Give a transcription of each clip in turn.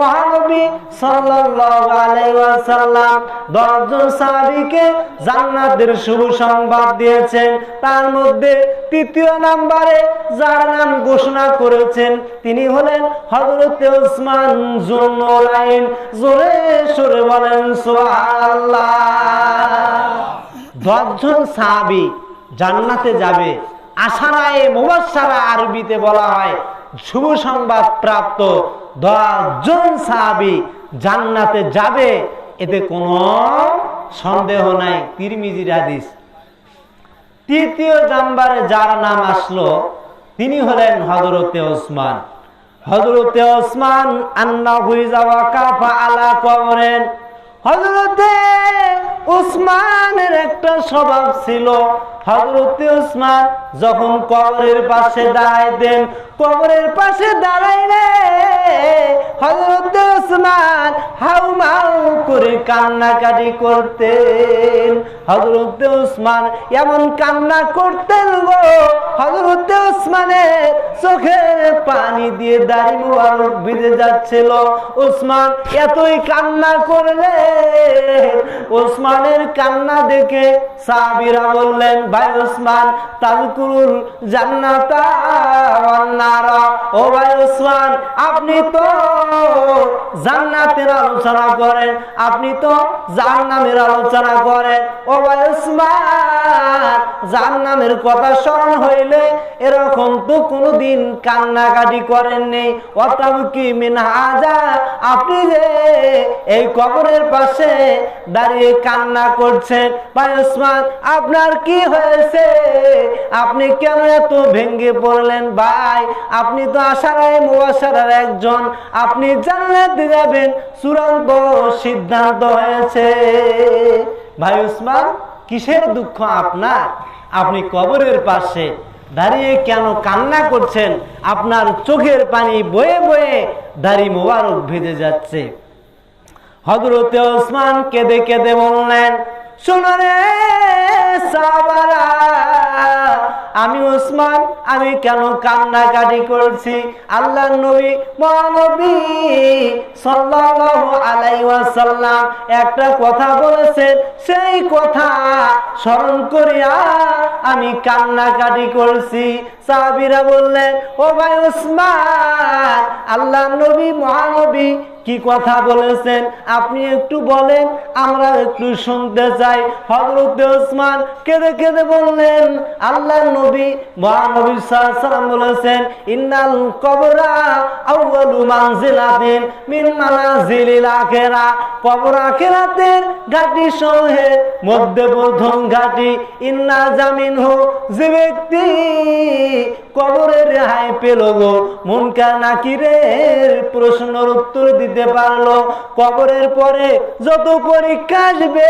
মহানবী ওয়াসাল্লাম দশজন সাহাবীকে জান্নাতের শুভ সংবাদ দিয়েছেন। তার মধ্যে তৃতীয় নম্বরে যার নাম ঘোষণা করেছেন, তিনি হলেন হযরতে ওসমান জুন্নুরাইন জোরে সরে বলেন দশজন সাহাবী জান্নাতে যাবে আশারায়ে মুবাশশারা আরবিতে বলা হয়, শুভ সংবাদ প্রাপ্ত দশজন সাহাবী জান্নাতে যাবে, এতে কোনো সন্দেহ নাই। তিরমিজির হাদিস। তৃতীয় জাম্বারে যার নাম আসলো, তিনি হলেন হজরতে ওসমান। হজরতে ওসমান আন্না যাওয়া কাফা আলা কবরেন। হজরতে উসমানের একটা স্বভাব ছিল হজরতে উসমান যখন কবরের পাশে দাঁড়াইতেন, কবরের পাশে দাঁড়াইলে হজরতে উসমান হাউ মাউ করে কান্নাকাটি করতেন। হজরতে উসমান এমন কান্না করতেন গো হজরতে উসমানের চোখের পানি দিয়ে দাড়ি মুবারক ভিজে যাচ্ছিল। উসমান এতই কান্না করলে ওসমানের কান্না দেখে সাবিরা বললেন ভাই ওসমান তাজকুরুল জান্নাতা ও ভাই ওসমান আপনি তো জান্নাতের আলোচনা করেন। আপনি তো জাহান্নামের আলোচনা করেন। ও জাহান্নামের কথা স্মরণ হইলে এরকম তো কোনোদিন কান্নাকাটি করেন নেই। অতএব কি মিন হাজা? আপনি যে এই কবরের পাশে দাঁড়িয়ে কান্না করছেন। ভাই ওসমান আপনার কি হয়েছে? আপনি কেন এত ভেঙ্গে পড়লেন ভাই? আপনি তো আশারায় মুবাসারার একজন। আপনি জান্নাতে যাবেন, চূড়ান্ত সিদ্ধান্ত হয়েছে। ভাই ওসমান কিসের দুঃখ আপনার? আপনি কবরের পাশে দাঁড়িয়ে কেন কান্না করছেন? আপনার চোখের পানি বয়ে বয়ে দাড়ি মোবারক ভেজে যাচ্ছে। হজরতে ওসমান কেঁদে কেঁদে বললেন, শোনো রে আমি ওসমান আমি কেন কান্নাকাটি করছি? আল্লাহ নবী, মহানবী সাল্লাল্লাহু আলাইহি ওয়াসাল্লাম একটা কথা বলেছেন। সেই কথা স্মরণ করিয়া আমি কান্নাকাটি করছি। সাহাবীরা বললেন, ও ভাই ওসমান, আল্লাহ নবী মহানবী কি কথা বলেছেন? আপনি একটু বলেন, আমরা একটু শুনতে চাই। হজরত ওসমান কেঁদে কেঁদে বললেন, আল্লাহ নবী মহানবী সাল্লাম বলেছেন, ইন্নাল কবরা আউয়ালু মানজিলাতিন মিন মানাজিলিল আখিরা। কবর আখিরাতের ঘাটি সমূহের মধ্যে প্রথম ঘাটি ইন্না জামিন হো যে ব্যক্তি কবরের রেহাই পেল গো। মুনকার নাকিরের প্রশ্নের উত্তর দিতে পারল। কবরের পরে যত পরীক্ষা আসবে,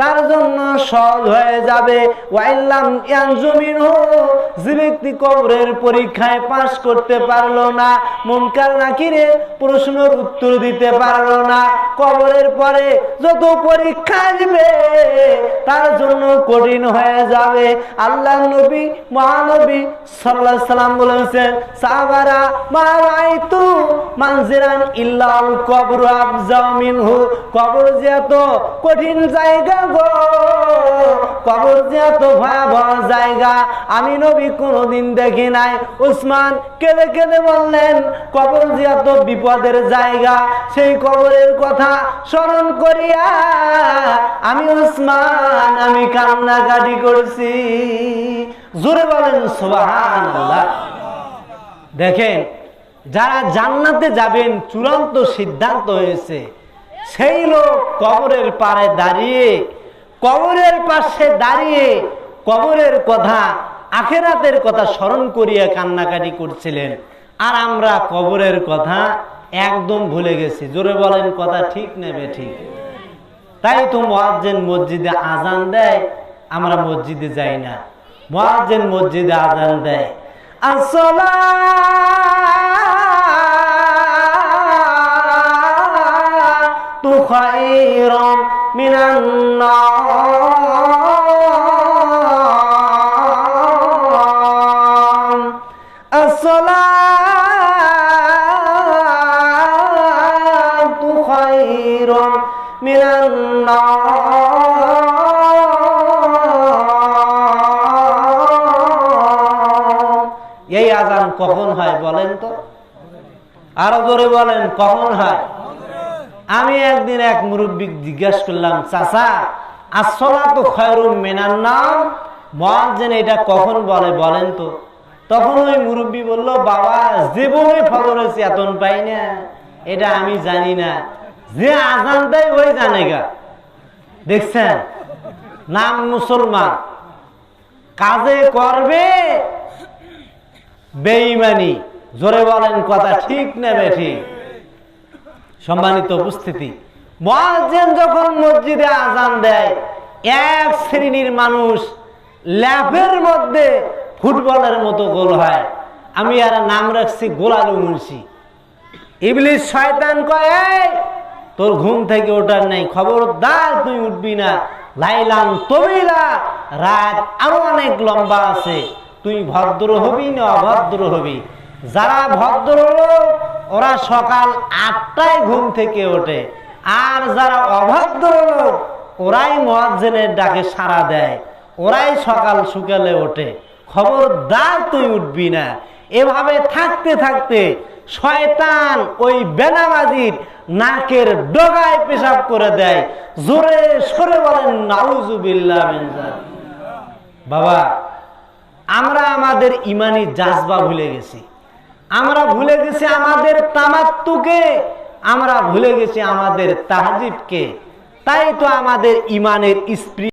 তার জন্য সহজ হয়ে যাবে। ওয়াইল্লাম ইয়ান জমিন হো, যে ব্যক্তি কবরের পরীক্ষায় পাশ করতে পারল না প্রশ্নের উত্তর দিতে পারল না। কবরের পরে যত পরীক্ষা আসবে, তার জন্য কঠিন হয়ে যাবে। আল্লাহ নবী মহানবী সাল্লাহ সাল্লাম বলেছেন মারাইতু মানজিরান ইল্লাল কবর কঠিন জায়গা গো। কবর ভয়াবহ জায়গা। আমি নবী কোনোদিন দেখি নাই। উসমান কেঁদে কেঁদে বললেন, কবর যে এত বিপদের জায়গা, সেই কবরের কথা স্মরণ করিয়া আমি উসমান, আমি কান্নাকাটি করছি। জোরে বলেন, সুবহানাল্লাহ। দেখেন, যারা জান্নাতে যাবেন, চূড়ান্ত সিদ্ধান্ত হয়েছে, সেই লোক কবরের পারে দাঁড়িয়ে, কবরের পাশে দাঁড়িয়ে কবরের কথা, আখেরাতের কথা স্মরণ করিয়া কান্নাকাটি করছিলেন। আর আমরা কবরের কথা একদম ভুলে গেছি। জোরে বলেন, কথা ঠিক নেবে ঠিক তাই তো মহাজ্জেন মসজিদে আজান দেয়, আমরা মসজিদে যাই না। মহাজ্জেন মসজিদে আজান দেয়। আসলা তু খাইরম মিনান কখন হয় বলেন তো? আরও জোরে বলেন, কখন হয়? আমি একদিন এক মুরব্বী জিজ্ঞেস করলাম, চাচা আসলা তো খয়রুম মেনার নাম মহাজেন এটা কখন বলে বলেন তো? তখন ওই মুরব্বী বলল, বাবা জীবনে ফজর হয়েছে এতন পাই না। এটা আমি জানি না। যে আজান দেয়, ওই জানে গা। দেখছেন? নাম মুসলমান। কাজে করবে বেঈমানি জোরে বলেন কথা ঠিক নেবে ঠিক সম্মানিত উপস্থিতি মুয়াজ্জিন যখন মসজিদে আজান দেয় এক শ্রেণির মানুষ ল্যাপের মধ্যে ফুটবলের মতো গোল হয়। আমি আর নাম রাখছি গোলালু মুন্সি। ইবলিশ শয়তান কয় "এই, তোর ঘুম থেকে ওঠার নেই খবরদার তুই উঠবি না। লাইলাম তবিলা রাত আরও অনেক লম্বা আছে। তুই ভদ্র হবি না অভদ্র হবি? যারা ভদ্র ওরা সকাল আটটায় ঘুম থেকে ওঠে। আর যারা অভদ্র ওরাই মহাজেনের ডাকে সাড়া দেয়। ওরাই সকাল সকালে ওঠে। খবরদার তুই উঠবি না। এভাবে থাকতে থাকতে শয়তান ওই বেনামাজির নাকের ডগায় পেশাব করে দেয়। জোরে সরে বলেন, নাউজুবিল্লাহ মিন বাবা আমরা আমাদের ইমানি জাজবা ভুলে গেছি। আমরা ভুলে গেছি আমাদের তামাত্তুকে, আমরা ভুলে গেছি আমাদের তাহজিবকে। তাই তো আমাদের ইমানের স্প্রি